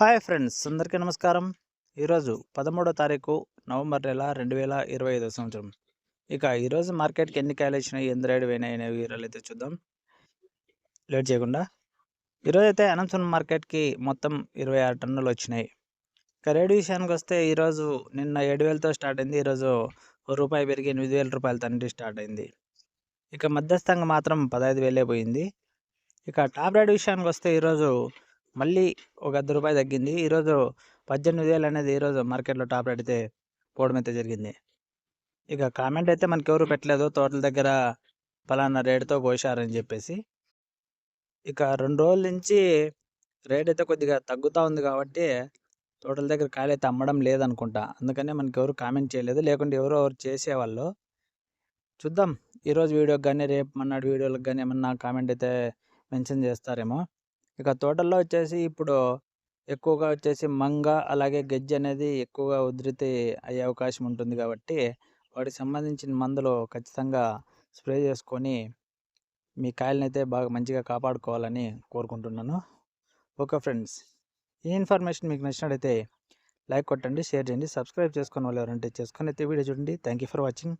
Hi friends అందరికీ నమస్కారం. ఈరోజు పదమూడో తారీఖు నవంబర్ నెల రెండు వేల ఇరవై ఐదో సంవత్సరం. ఇక ఈరోజు మార్కెట్కి ఎన్ని కాయలు వచ్చినాయి ఎంత రేటు పోయినాయి అనే వివరాలు అయితే చూద్దాం. లేట్ చేయకుండా. ఈరోజు అయితే అనంతపురం మార్కెట్కి మొత్తం ఇరవై ఆరు టన్నులు వచ్చినాయి. ఇక రేటు విషయానికి వస్తే ఈరోజు నిన్న ఏడు వేలతో స్టార్ట్ అయింది ఈరోజు రూపాయి పెరిగి ఎనిమిది వేల రూపాయల తండ్రి స్టార్ట్ అయింది. ఇక మధ్యస్థంగా మాత్రం పదహైదు వేలే పోయింది. ఇక టాప్ రేట్ విషయానికి వస్తే ఈరోజు మళ్ళీ ఒక అర్ధ రూపాయి తగ్గింది. ఈరోజు పద్దెనిమిది వేలు అనేది ఈరోజు మార్కెట్లో టాప్ రేట్ అయితే పోవడం అయితే జరిగింది. ఇక కామెంట్ అయితే మనకి ఎవరు పెట్టలేదు. తోటల దగ్గర ఫలానా రేటుతో కోసారని చెప్పేసి. ఇక రెండు రోజుల నుంచి రేట్ అయితే కొద్దిగా తగ్గుతూ ఉంది కాబట్టి తోటల దగ్గర కాయలు అయితే అమ్మడం లేదనుకుంటా. అందుకనే మనకి ఎవరు కామెంట్ చేయలేదు. లేకుంటే ఎవరో ఎవరు చేసేవాళ్ళు. చూద్దాం. ఈరోజు వీడియోకి కానీ రేపు మన్నాడు వీడియోలకు కానీ ఏమన్నా కామెంట్ అయితే మెన్షన్ చేస్తారేమో. ఇక తోటల్లో వచ్చేసి ఇప్పుడు ఎక్కువగా వచ్చేసి మంగ అలాగే గెజ్జి అనేది ఎక్కువగా ఉధృతి అయ్యే అవకాశం ఉంటుంది కాబట్టి వాటికి సంబంధించిన మందులు ఖచ్చితంగా స్ప్రే చేసుకొని మీ కాయలనైతే అయితే బాగా మంచిగా కాపాడుకోవాలని కోరుకుంటున్నాను. ఓకే ఫ్రెండ్స్ ఈ ఇన్ఫర్మేషన్ మీకు నచ్చినట్టయితే లైక్ కొట్టండి షేర్ చేయండి సబ్స్క్రైబ్ చేసుకుని వాళ్ళు ఎవరంటే చేసుకొని అయితే వీడియో చూడండి. Thank you for watching.